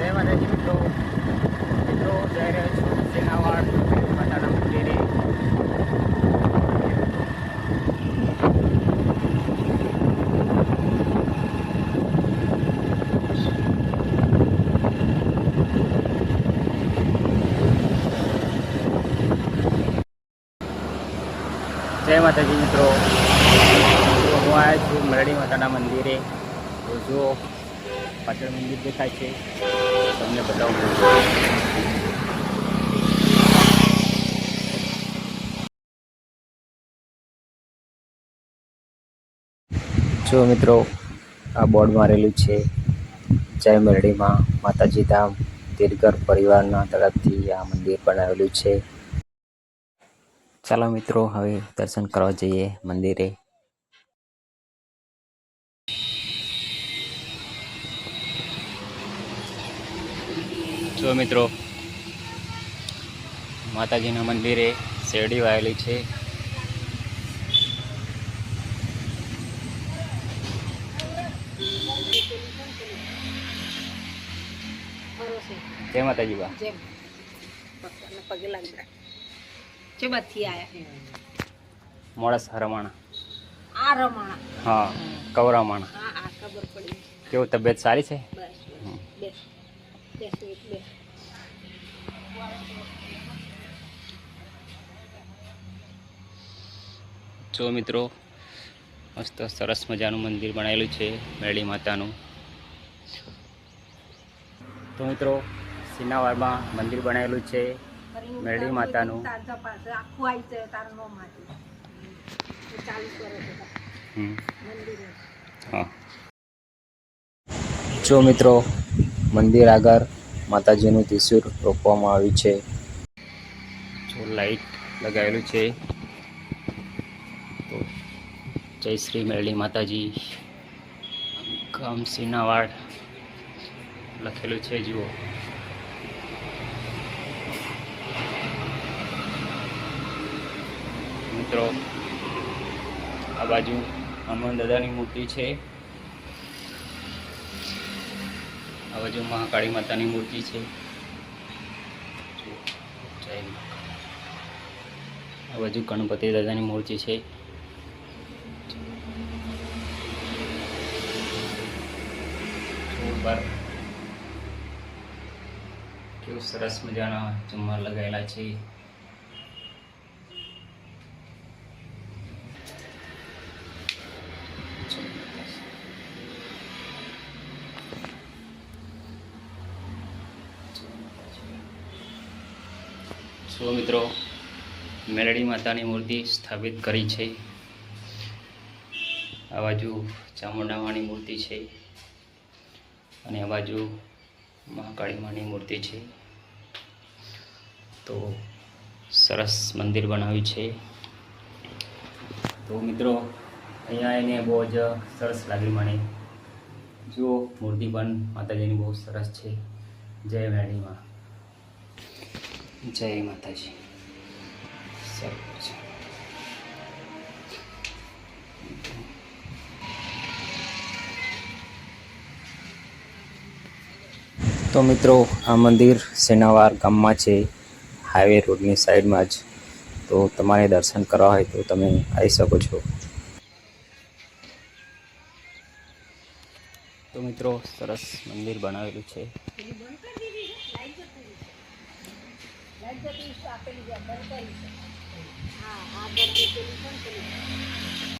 જય માતાજી મિત્રો મિત્રો જઈ રહ્યો માતાના મંદિરે. જય માતાજી મિત્રો. હું આવ્યો છું મરડી માતાના મંદિરે. તો જો પાછળ મંદિર દેખાય છે. તમને બતાવું જો મિત્રો, આ બોર્ડ મારેલું છે જય મરડીમાં માતાજી ધામ, દીર્ઘર પરિવારના તરફથી આ મંદિર બનાવેલું છે. ચાલો મિત્રો, હવે દર્શન કરવા જઈએ મંદિરે. જો મિત્રો માતાજીના મંદિરે શેરડી વાયેલી છે. જય માતાજી બા. મોડસ હરમાણા. આ રમાણા. હા કવરામાણા કેવું તબિયત સારી છે? બસ. જો મિત્રો, મસ્ત સરસ મજાનું મંદિર બનાવેલું છે મેળી માતાનું. તો મિત્રો, સિનાવાડમાં મંદિર બનાવેલું છે મેળી માતાનું. હા. જો મિત્રો મંદિર આગળ માતાજીનું ત્રિશુર રોપવામાં આવ્યું છે. જો લાઈટ લગાવેલું છે. તો જય શ્રી મેરડી માતાજી. ગામ સિનાવાડ લખેલું છે, જુઓ. મિત્રો, આ બાજુ હનુમાન દાદાની મૂર્તિ છે. આ બાજુ મહાકાળી માતાની મૂર્તિ છે. આ બાજુ ગણપતિ દાદાની મૂર્તિ છે. કેવું સરસ મજાના ઝુમ્મર લગાવેલા છે. સો મિત્રો, મેલડી માતાની મૂર્તિ સ્થાપિત કરી છે. આ બાજુ ચામુંડામાની મૂર્તિ છે અને આ બાજુ મહાકાળી માની મૂર્તિ છે. તો સરસ મંદિર બનાવ્યું છે. તો મિત્રો, અહીંયા એને બહુ જ સરસ લાગી મને જુઓ, મૂર્તિ પણ માતાજીની બહુ સરસ છે. જય મેળીમાં જય માતાજી. તો મિત્રો આ મંદિર સેનાવાર ગામમાં છે હાઈવે રોડની સાઈડમાં જ. તો તમારે દર્શન કરવા હોય તો તમે આવી શકો છો. તો મિત્રો સરસ મંદિર બનાવેલું છે પેલી બંધ કરી દીધી છે લાઈટ જતી રહી લાઈટ જતી રહી તો આપેલી છે હા આ બંધ પેલી પણ